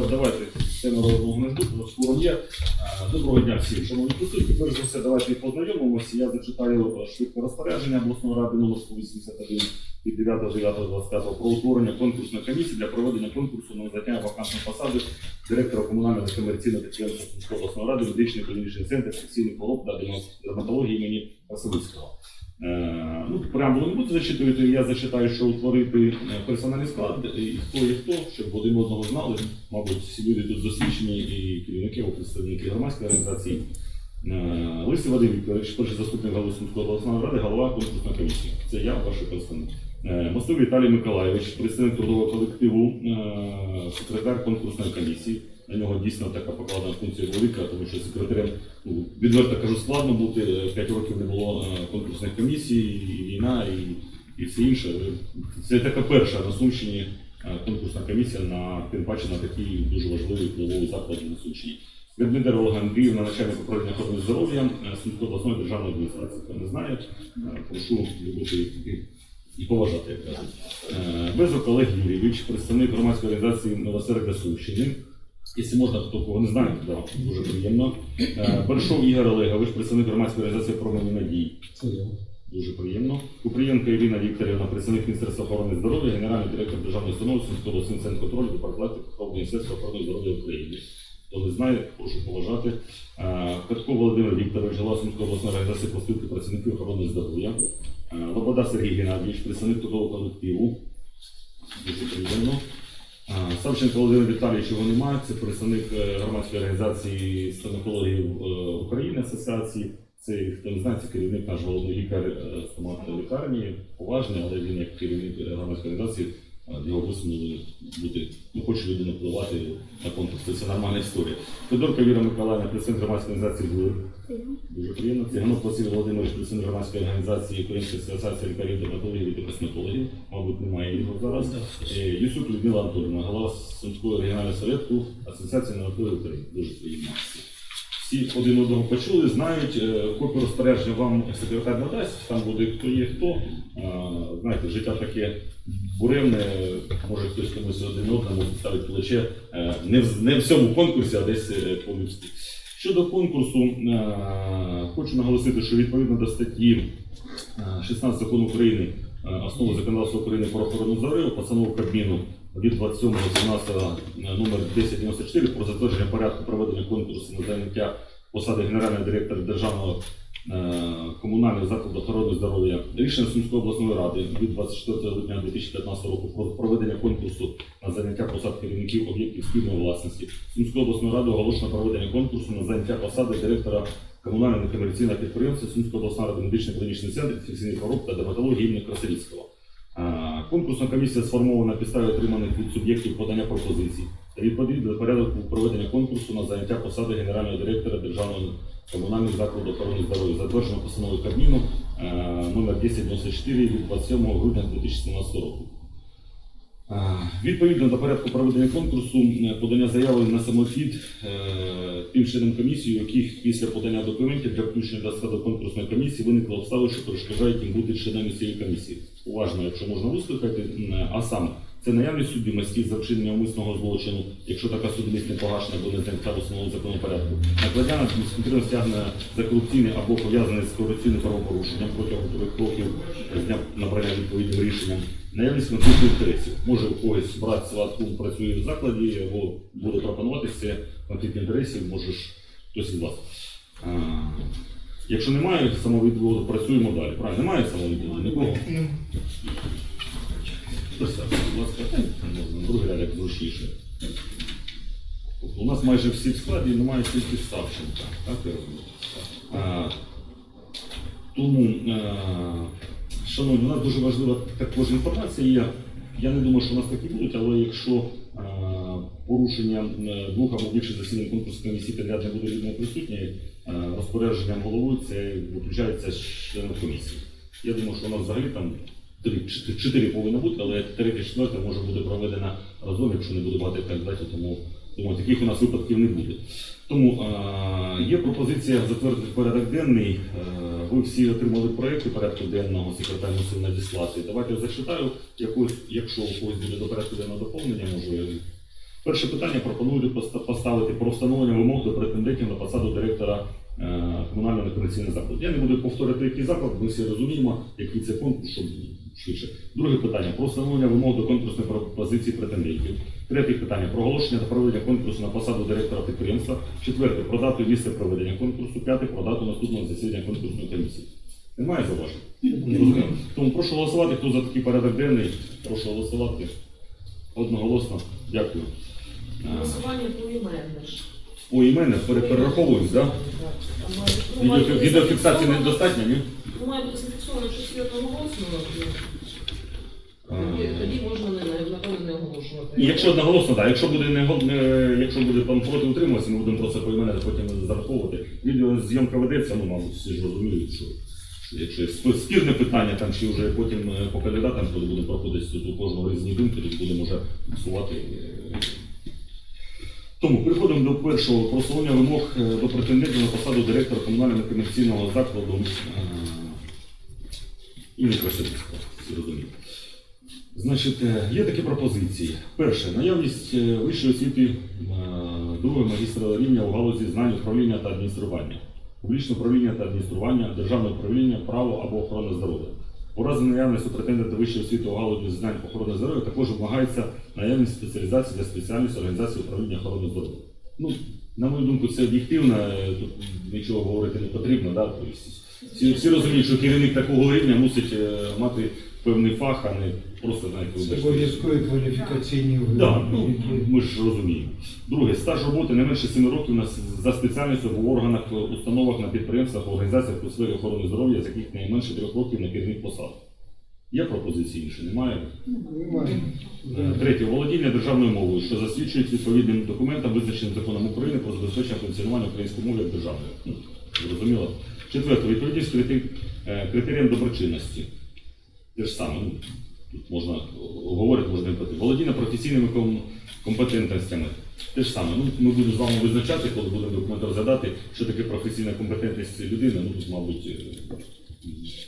да- давайте тему жду, тому що форум є. Е, Доброго дня всім, шановні присутні. Перш за все, давайте познайомимося. Я зачитаю е, швидко розпорядження обласної ради номер 181 від 9.9.25 про утворення конкурсної комісії для проведення конкурсу на заняття вакантної посади директора комунального комерційного підприємства обласної ради медичний клінічний центр секційних хвороб та дерматології імені Василицького. Е, Ну, преамбулу не буду зачитувати, я зачитаю, що утворити е, персональний склад, і хто є хто, щоб один одного знали. Мабуть, всі люди тут досвідчені і керівники, і представники громадської організації. Е, Лисий Вадим Вікторович, перший заступник голови Сумської обласної ради, голова конкурсної комісії. Це я, ваш представник. Мостов Віталій Миколайович, представник трудового колективу, секретар конкурсної комісії. На нього дійсно така покладена функція велика, тому що секретарем, ну, відверто кажу, складно бути. Е, П'ять років не було е, конкурсних комісій, і війна, і, і все інше. Це така перша на Сумщині е, конкурсна комісія, на, тим паче на такий дуже важливий впливовий заклад на Сумщині. Ведмедер Олега Андріївна, начальник управління охорони здоров'я Сумської обласної державної адміністрації. Хто не знає, прошу любити і- поважати, як кажуть. Безрук Олег Юрійович, представник громадської організації Милосердя Сумщини. Якщо можна, хто кого не знає, то да, дуже приємно. Е, Бершов Ігор Олегович, представник громадської організації «Промені надій. Дуже приємно. Купрієнко Ірина Вікторівна, представник Міністерства охорони здоров'я, генеральний директор державної установи Сумського обласний центр контролю та профілактики Міністерства охорони здоров'я України. Хто не знає, прошу поважати. Е, Катко Володимир Вікторович, голова Сумської обласної організації профспілки працівників охорони здоров'я. Е, Лобода Сергій Геннадійович, представник трудового колективу. Дуже приємно. Савченко Володимир Віталійович його немає. Це представник е, громадської організації стоматологів е, України асоціації. Це хто не знає, це керівник наш головний лікар е, стоматної лікарні, поважний, але він як керівник громадської організації його висунули бути, не хоче людина впливати на конкурс. Це, це нормальна історія. Федорка Віра Миколаївна, представник громадської організації ГУР. Дуже приємно. Циганов Василь Володимирович, представник громадської організації Української асоціації лікарів, дерматологів і косметологів. Мабуть, немає його зараз. Е, Юсюк Людмила Анатольовна, голова Сумського регіонального совету Асоціації наукової України. Дуже приємно. Всі один одного почули, знають. Е, Копію розпорядження вам секретар надасть, там буде хто є хто. Знаєте, життя таке буремне, може хтось комусь один одному ставить плече е, не в, не в цьому конкурсі, а десь е, по-людськи. Щодо конкурсу, хочу наголосити, що відповідно до статті е, 16 закону України основи законодавства України про охорону здоров'я, постанову Кабміну від 27.17 номер 1094 про затвердження порядку проведення конкурсу на заняття посади генерального директора державного е, комунального закладу охорони здоров'я. Рішення Сумської обласної ради від 24 липня 2015 року про проведення конкурсу на заняття посад керівників об'єктів спільної власності. Сумської обласної ради оголошено проведення конкурсу на заняття посади директора комунального некомерційного підприємства Сумської обласної ради медичний клінічний центр інфекційних хвороб та дерматології імені Красилівського. Конкурсна комісія сформована на підставі отриманих від суб'єктів подання пропозицій та відповідно до порядку проведення конкурсу на заняття посади генерального директора Державного комунального закладу охорони здоров'я, затверджено постановою Кабміну е, номер 1094 від 27 грудня 2017 року. Е, Відповідно до порядку проведення конкурсу, подання заяви на самохід е, тим членам комісії, у яких після подання документів для включення до складу конкурсної комісії виникло обставини, що перешкоджають їм бути членами цієї комісії. Уважно, якщо можна вислухати, а саме це наявність судимості за вчинення умисного злочину, якщо така судимість не погашена або не зняття в основному законному порядку, накладання дискримінаційне стягнення за корупційне або пов'язане з корупційним правопорушенням протягом трьох років з дня набрання відповідним рішенням, наявність конфлікту інтересів. Може у когось брат сватком працює в закладі або буде пропонуватися конфлікт інтересів, можеш хтось із вас. Якщо немає самовідводу, працюємо далі. Правильно, немає самовідводу? Нікого? Тобто У нас майже всі в складі, немає тільки Савченка. Так, я розумію? А, тому, е, шановні, у нас дуже важлива також інформація є. Я не думаю, що у нас такі будуть, але якщо е, порушення двох або більше засідань конкурсної комісії підряд не буде людина присутня, е, розпорядженням голови це виключається з членів комісії. Я думаю, що у нас взагалі там три, чотири- чотири повинно бути, але третя, четверта може бути проведена разом, якщо не буде багато кандидатів, тому думаю, таких у нас випадків не буде. Тому е, є пропозиція затвердити порядок денний. Е, ви всі отримали проєкти порядку денного, секретар мусив надіслати. Давайте я зачитаю, якось, якщо у когось буде до порядку денного доповнення, може Перше питання пропоную поставити про встановлення вимог до претендентів на посаду директора комунального некомерційного закладу. Я не буду повторити, який заклад, ми всі розуміємо, який це конкурс, щоб швидше. Друге питання про встановлення вимог до конкурсної пропозиції претендентів. Третє питання про оголошення та проведення конкурсу на посаду директора підприємства. Четверте про дату і місце проведення конкурсу. П'яте про дату наступного засідання конкурсної комісії. Немає зауважень? Тому прошу голосувати, хто за такий порядок денний. Прошу голосувати. Одноголосно. Дякую. Е, Голосування поіменне ж. У пере- перераховують, так? Да? Ну, Відеофіксації недостатньо, ні? Ну, має бути зафіксовано, що світ одноголосно, ну, тоді, тоді можна не, не, оголошувати. Якщо одноголосно, так. Якщо буде не, якщо буде там проти утримуватися, ми будемо просто поімене потім зараховувати. Відеозйомка ведеться, ну, мабуть, всі ж розуміють, що що якщо є спірне питання, там чи вже потім е, по кандидатам, коли будемо проходити тут у кожного різні думки, тоді будемо вже фіксувати. Тому переходимо до першого просування вимог е, до претендентів на посаду директора комунального комерційного закладу е, імені розуміють. Значить, е, є такі пропозиції. Перше, наявність вищої освіти, друге магістра рівня у галузі знань управління та адміністрування, публічне управління та адміністрування, державне управління, право або охорона здоров'я. У разі наявності претендента вищої освіти у галузі знань охорони здоров'я також вимагається наявність спеціалізації для спеціальності організації управління охорони здоров'я. Ну, на мою думку, це об'єктивно, е, тут нічого говорити не потрібно. Да? Тобто, всі, всі розуміють, що керівник такого рівня мусить е, мати певний фах, а не просто Це обов'язкові кваліфікаційні Да, ну, ми ж розуміємо. Друге, стаж роботи не менше 7 років на, за спеціальністю в органах, е, установах на підприємствах, організаціях у сфері охорони здоров'я, з яких не менше 3 років на керівних посад. Є пропозиції інші? Немає? Немає. Е, Третє. Володіння державною мовою, що засвідчують відповідним документам, визначеним законом України про забезпечення функціонування української мови як державної. Ну, Зрозуміло. Четверте. Відповідність критер- е, критеріям доброчинності. Те ж саме. Ну, тут можна говорити, можна не пити. Володіння професійними компетентностями. Те ж саме. Ну, ми будемо з вами визначати, коли будемо документ розглядати, що таке професійна компетентність людини. Ну, тут, мабуть, е,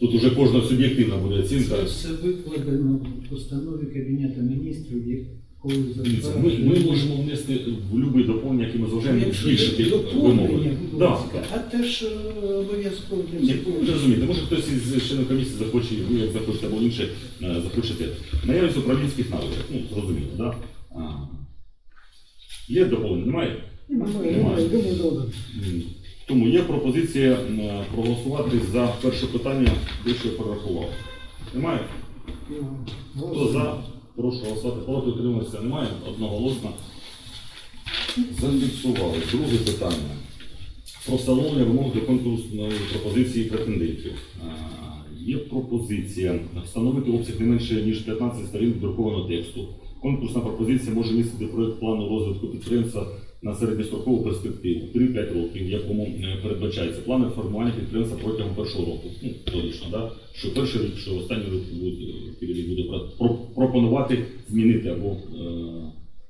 тут уже кожна суб'єктивна буде оцінка. Це все викладено в постанові Кабінету міністрів, якою Дивіться, Ми, ми можемо внести в будь-який доповнення, який ми зважаємо, збільшити вимоги. Да, да. А те ж е, обов'язково для Ні, всіх. ви розумієте, може хтось із членів комісії захоче, ви як захочете, або інше е, захочете. Наявність управлінських навиків, ну, зрозуміло, да? А, Є доповнення? Немає? Немає. М, Тому є пропозиція проголосувати за перше питання, що я перерахував. Немає? Хто за? Прошу голосувати. Проти утримуватися немає. Одноголосно. Зафіксували. Друге питання. Про встановлення вимог до конкурсної пропозиції претендентів. Є пропозиція встановити обсяг не менше ніж 15 сторін друкованого тексту. Конкурсна пропозиція може містити проект плану розвитку підприємства на середньострокову перспективу 3-5 років, в якому е, передбачається план формування підприємства протягом першого року. Ну, логічно, да? що перший рік, що останній рік буде, керівник буде про- пропонувати змінити або е,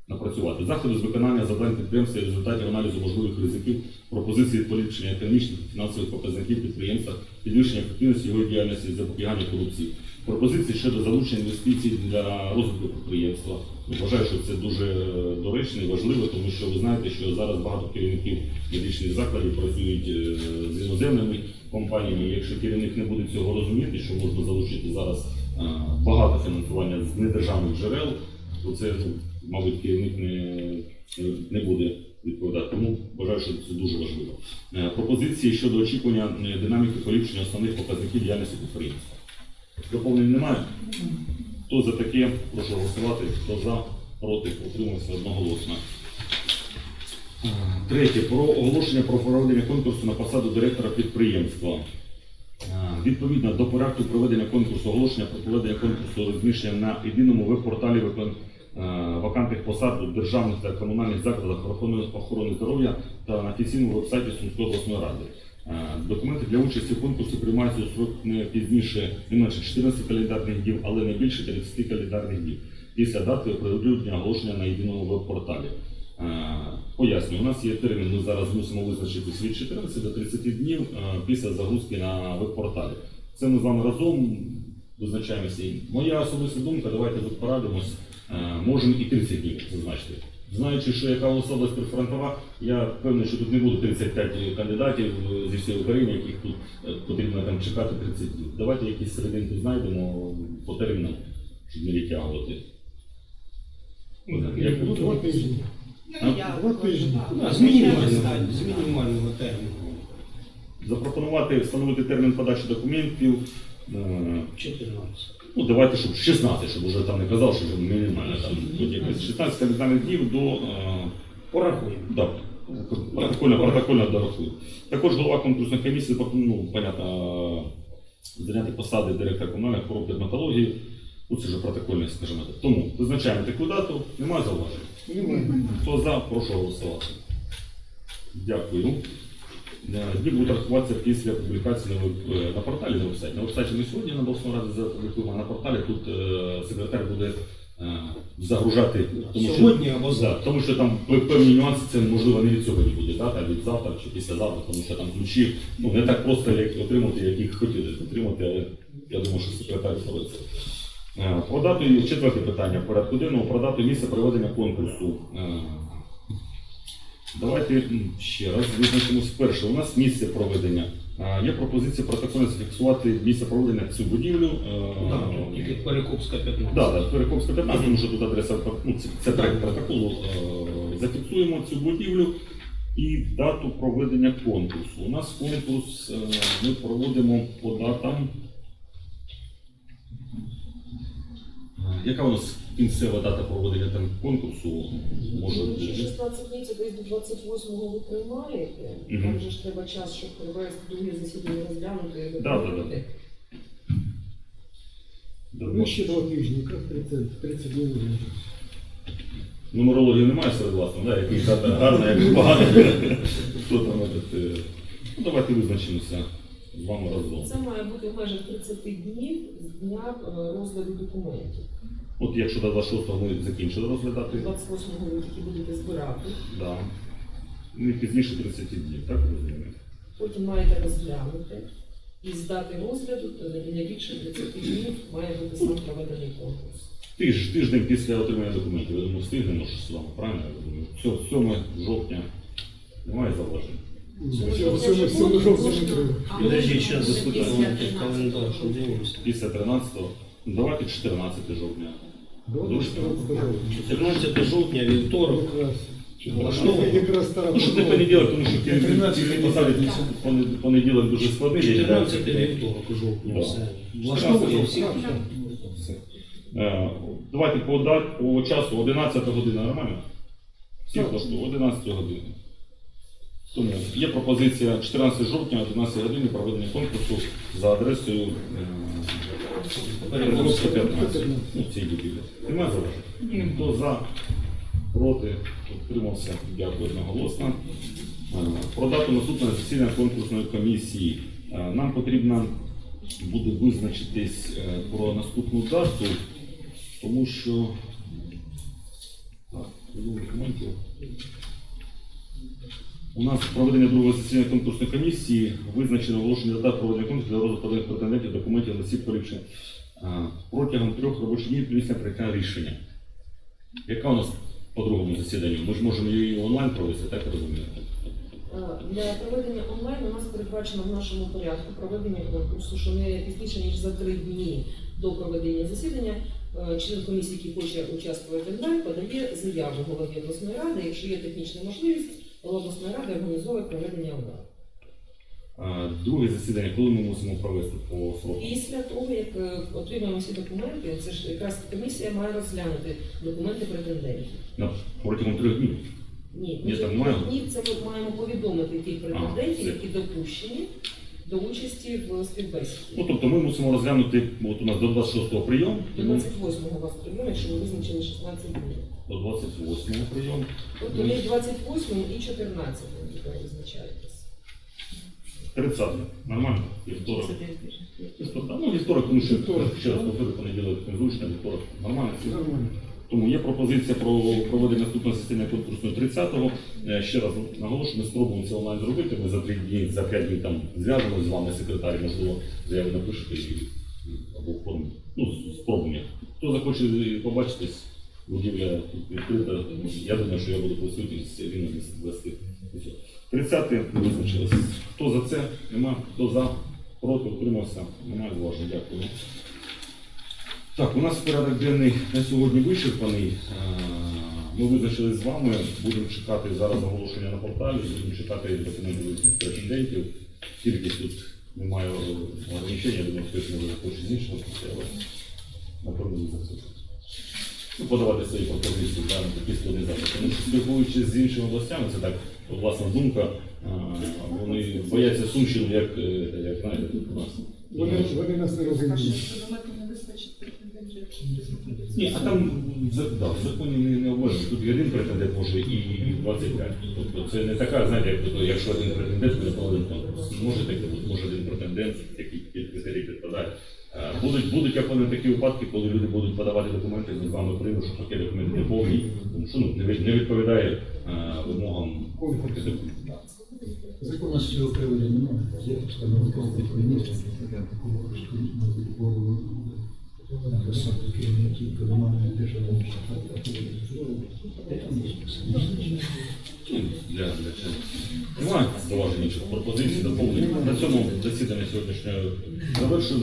напрацювати. Заходи з виконання завдань підприємства і результатів аналізу можливих ризиків, пропозиції поліпшення економічних та фінансових показників підприємства, підвищення ефективності його діяльності і запобігання корупції. Пропозиції щодо залучення інвестицій для розвитку підприємства. Вважаю, що це дуже е, доречно і важливо, тому що ви знаєте, що зараз багато керівників медичних закладів працюють е, з іноземними компаніями. Якщо керівник не буде цього розуміти, що можна залучити зараз е, багато фінансування з недержавних джерел, то це, ну, мабуть, керівник не, не буде відповідати. Тому вважаю, що це дуже важливо. Пропозиції щодо очікування динаміки поліпшення основних показників діяльності підприємства. Доповнень немає. Хто за таке, прошу голосувати. Хто за, проти, утримався одноголосно. Е, Третє. Про оголошення про проведення конкурсу на посаду директора підприємства. Е, Відповідно до порядку проведення конкурсу, оголошення про проведення конкурсу розміщення на єдиному веб-порталі е, вакантних посад у державних та комунальних закладах охорони здоров'я та на офіційному вебсайті Сумської обласної ради. Е, Документи для участі в конкурсі приймаються у срок не пізніше не менше 14 календарних днів, але не більше 30 календарних днів після дати оприлюднення оголошення на єдиному веб-порталі. Е, Пояснюю, у нас є термін, ми зараз мусимо визначити від 14 до 30 днів е, після загрузки на веб-порталі. Це ми з вами разом визначаємося. Моя особиста думка, давайте тут порадимось, можемо і 30 днів зазначити. Знаючи, що яка нас прифронтова, я впевнений, що тут не буде 35 кандидатів е, зі всієї України, яких тут е, потрібно там чекати 30 днів. Давайте якісь серединку знайдемо по термінам, щоб не відтягувати. Як Два тижні. Два тижні. З мінімального, терміну. запропонувати встановити термін подачі документів. е, 14. Ну, давайте, щоб 16, щоб вже там не казав, що вже мінімально там будь якось 16 календарних днів до е, Порахуємо. да, протокольно, протокольно дорахую. Також голова конкурсної комісії, ну, понятно, зайняти посади директора комунальних хвороб дерматології. Ну, це вже протокольне, скажімо так. Тому визначаємо таку дату, немає зауважень. Хто за, прошу голосувати. Дякую. Дні будуть рахуватися після публікації на, порталі на вебсайті. На вебсайті ми сьогодні на обласній раді запублікуємо, а на порталі тут секретар буде загружати. Тому що, Сьогодні або да, завтра. тому що там певні нюанси, це можливо не від сьогодні буде, да, а від завтра чи післязавтра, тому що там ключі ну, не так просто як отримати, як їх хотіли отримати, але я думаю, що секретар справиться. Е, Про дату і четверте питання порядку денного про дату місце проведення конкурсу. Давайте ще раз визначимось перше. У нас місце проведення. Є пропозиція протокольно зафіксувати місце проведення цю будівлю. е, Так, Перекопська 15. Да, да, Перекопська 15, тому що тут адреса ну, це, це проект протоколу. Е, Зафіксуємо цю будівлю і дату проведення конкурсу. У нас конкурс е, ми проводимо по датам. Е, Яка у нас кінцева дата проведення там конкурсу? Може Ну, бути? 16 днів це десь до 28-го ви приймаєте. Мгм. Там же ж треба час, щоб провести друге засідання розглянути. і Да, да, да. доповнити. Ну, ще два тижні, як 30, 30 днів вже. Нумерології немає серед вас, да? який дата гарна, як погана. Хто там этот, е, Ну, давайте визначимося з вами разом. Це має бути в межах 30 днів з дня е, розгляду документів. От якщо до 26-го ми закінчили розглядати, 28-го ви тільки будете збирати, да. не пізніше 30 днів, так розуміємо? потім маєте розглянути. І з дати розгляду е, не більше 30 днів має бути сам проведений конкурс. Тиж, тиждень після отримання документів, я думаю, встигнемо ж з вами, правильно? Я думаю, Все, 7 жовтня немає зауважень. Календар, що дивимося. Після 13-го, ну, давайте 14 жовтня. Добре, Дуже. 14 жовтня, вівторок. Якраз. Влаштовує. Якраз стара Ну, щоб не понеділок, тому що керівник 13 керівник посади понед- понеділок дуже складний. день, 14 да. вівторок жовтня. Да. Все. Влаштовує всіх. Все. Е, Давайте по, дат- по часу 11 година, нормально? Всі Так. влаштовує 11 години. Тому є пропозиція 14 жовтня, 11 години проведення конкурсу за адресою е, 15. Ну, цій будівлі. Немає зауважень? Хто за, проти, утримався, дякую одноголосно. Е, Про дату наступного засідання конкурсної комісії. Е, Нам потрібно буде визначитись е, про наступну дату, тому що так, ну, документів. У нас проведення другого засідання конкурсної комісії визначено оголошення дат проведення конкурсу для розвитку поданих претендентів документів на всі поліпшення е, протягом трьох робочих днів після прийняття рішення. Яка у нас по другому засіданню? Ми ж можемо її онлайн провести, так розумію? Е, Для проведення онлайн у нас передбачено в нашому порядку проведення конкурсу, що не пізніше ніж за три дні до проведення засідання. е, Член комісії, який хоче участвувати онлайн, подає заяву голові обласної ради. Якщо є технічна можливість, голова обласної ради організовує проведення онлайн. Е, Друге засідання, коли ми мусимо провести по сроку? Після того, як е, отримаємо всі документи, це ж якраз комісія має розглянути документи претендентів. На протягом трьох днів. Ні, Ні, ні, там ні, це ми маємо повідомити тих претендентів, все. які допущені до участі в співбесіді. Ну тобто ми мусимо розглянути, от у нас до 26-го прийом, До тому 28-го вас прийом, якщо ви визначили 16 днів. До 28-го прийом. Тобто між 28 і 14 тепер визначаєтесь. 30 Нормально? Вівторок. Вівторок, ну вівторок, тому що ще раз повторю, понеділок незручно, вівторок нормально. Нормально. Тому є пропозиція про проведення наступного засідання конкурсу 30-го. Е, Ще раз наголошую, ми спробуємо це онлайн зробити. Ми за три дні, за п'ять днів там зв'яжемо з вами, секретарі, можливо, заяву напишете і або оформимо. Ну, спробуємо. Хто захоче побачитись, будівля відкрита. Я думаю, що я буду присутній з Іриною вести. 30 визначилось. Хто за це? Нема. Хто за? Проти? Утримався? Немає зважень. Дякую. Так, у нас порядок денний на сьогодні вичерпаний. Ми визначились з вами, будемо чекати зараз оголошення на порталі, будемо чекати документів претендентів. Кількість тут немає е, ограничень, я думаю, хтось може захоче з іншого але напевно не захоче. Ну, подавати свої пропозиції да, на такі складні запити. Тому що спілкуючись з іншими областями, це так власна думка, вони бояться Сумщину, як, е, як знаєте, тут у нас. Вони, вони нас не розуміють. Ні, а там за- да, в законі не, не обмежено. Тут і один претендент може і 25. Тобто це не така, знаєте, як тобто, якщо один претендент буде проводити конкурс. Може таке, бути, може один претендент, який під критерій підпадає. Будуть, будуть як вони такі випадки, коли люди будуть подавати документи, з вами приймемо, що такі документи не повні, тому що ну, не, від- не відповідає е, вимогам Закон з цього приводу немає. Є постанова Кабінету міністрів. Посаду керівників комунальної державної Ну, для, для чого. Немає зауважень інших пропозицій, доповнень. На цьому засідання сьогоднішнього завершую.